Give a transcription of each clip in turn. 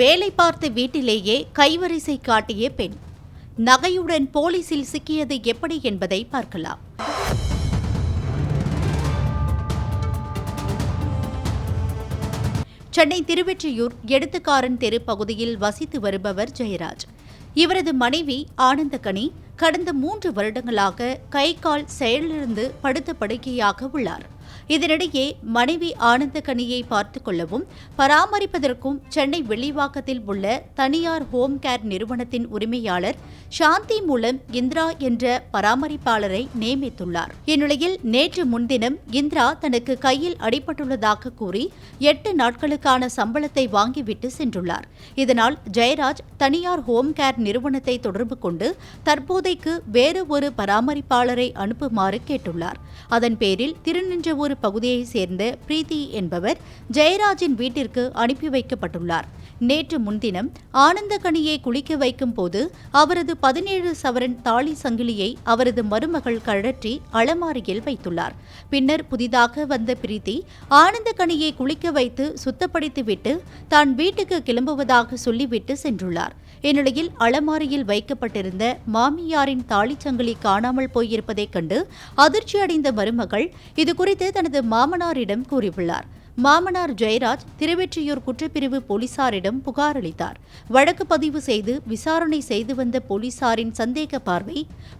வேலை பார்த்த வீட்டிலேயே கைவரிசை காட்டிய பெண். நகையுடன் போலீசில் சிக்கியது எப்படி என்பதை பார்க்கலாம். சென்னை திருவெற்றியூர் எடுத்துக்காரன் தெரு பகுதியில் வசித்து வருபவர் ஜெயராஜ். இவரது மனைவி ஆனந்தகனி கடந்த மூன்று வருடங்களாக கை கால் செயலிழந்து படுத்த படுக்கையாக உள்ளார். இதனிடையே மனைவி ஆனந்தகனியை பார்த்துக் கொள்ளவும் பராமரிப்பதற்கும் சென்னை வெள்ளிவாக்கத்தில் உள்ள தனியார் ஹோம் கேர் நிறுவனத்தின் உரிமையாளர் சாந்தி மூலம் இந்திரா என்ற பராமரிப்பாளரை நியமித்துள்ளார். இந்நிலையில் நேற்று முன்தினம் இந்திரா தனக்கு கையில் அடிபட்டுள்ளதாக கூறி எட்டு நாட்களுக்கான சம்பளத்தை வாங்கிவிட்டு சென்றுள்ளார். இதனால் ஜெயராஜ் தனியார் ஹோம் கேர் நிறுவனத்தை தொடர்பு கொண்டு குழந்தைக்கு வேறு ஒரு பராமரிப்பாளரை அனுப்புமாறு கேட்டுள்ளார். அதன் பேரில் திருநின்றவூர் பகுதியைச் சேர்ந்த பிரீத்தி என்பவர் ஜெயராஜின் வீட்டிற்கு அனுப்பி வைக்கப்பட்டுள்ளார். நேற்று முன்தினம் ஆனந்தகனியை குளிக்க வைக்கும் போது அவரது பதினேழு சவரன் தாலி சங்கிலியை அவரது மருமகள் கழற்றி அலமாரியில் வைத்துள்ளார். பின்னர் புதிதாக வந்த பிரீத்தி ஆனந்தகனியை குளிக்க வைத்து சுத்தப்படுத்திவிட்டு தான் வீட்டுக்கு கிளம்புவதாக சொல்லிவிட்டு சென்றுள்ளார். இந்நிலையில் அலமாரியில் வைக்கப்பட்டிருந்த மாமியாரின் தாலிச்சங்கிலி காணாமல் போயிருப்பதைக் கண்டு அதிர்ச்சியடைந்த மருமகள் இதுகுறித்து தனது மாமனாரிடம் கூறியுள்ளார். மாமனார் ஜெயராஜ் திருவெற்றியூர் குற்றப்பிரிவு போலீசாரிடம் புகார் அளித்தார். வழக்கு பதிவு செய்து விசாரணை செய்து வந்த போலீசாரின் சந்தேக பார்வை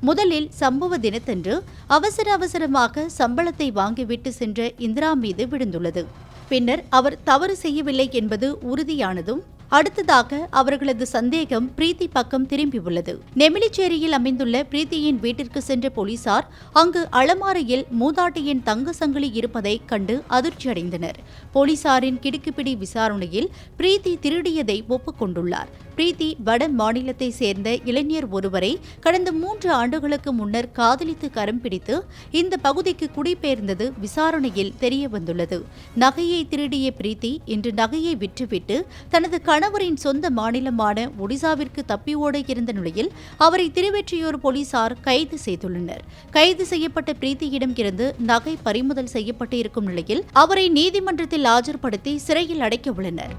முதலில் சம்பவ தினத்தன்று அவசர அவசரமாக சம்பளத்தை வாங்கிவிட்டு சென்ற இந்திரா மீது விழுந்துள்ளது. பின்னர் அவர் தவறு செய்யவில்லை என்பது உறுதியானதும் அடுத்ததாக அவர்களது சந்தேகம் பிரீத்தி பக்கம் திரும்பியுள்ளது. நெமிலிச்சேரியில் அமைந்துள்ள பிரீத்தியின் வீட்டிற்கு சென்ற போலீசார் அங்கு அலமாரியில் மூதாட்டியின் தங்க சங்கிலி இருப்பதை கண்டு அதிர்ச்சியடைந்தனர். போலீசாரின் கிடுக்குப்பிடி விசாரணையில் பிரீத்தி திருடியதை ஒப்புக்கொண்டுள்ளார். பிரீத்தி வட மாநிலத்தை சேர்ந்த இளைஞர் ஒருவரை கடந்த மூன்று ஆண்டுகளுக்கு முன்னர் காதலித்து கரம் பிடித்து இந்த பகுதிக்கு குடிபெயர்ந்தது விசாரணையில் தெரியவந்துள்ளது. நகையை திருடிய பிரீத்தி இன்று நகையை விற்றுவிட்டு தனது கணவரின் சொந்த மாநிலமான ஒடிசாவிற்கு தப்பி ஓட இருந்த நிலையில் அவரை திருவெற்றியூர் போலீசார் கைது செய்துள்ளனர். கைது செய்யப்பட்ட பிரீத்தியிடம் இருந்து நகை பறிமுதல் செய்யப்பட்டு இருக்கும் நிலையில் அவரை நீதிமன்றத்தில் ஆஜர்படுத்தி சிறையில் அடைக்க உள்ளனர்.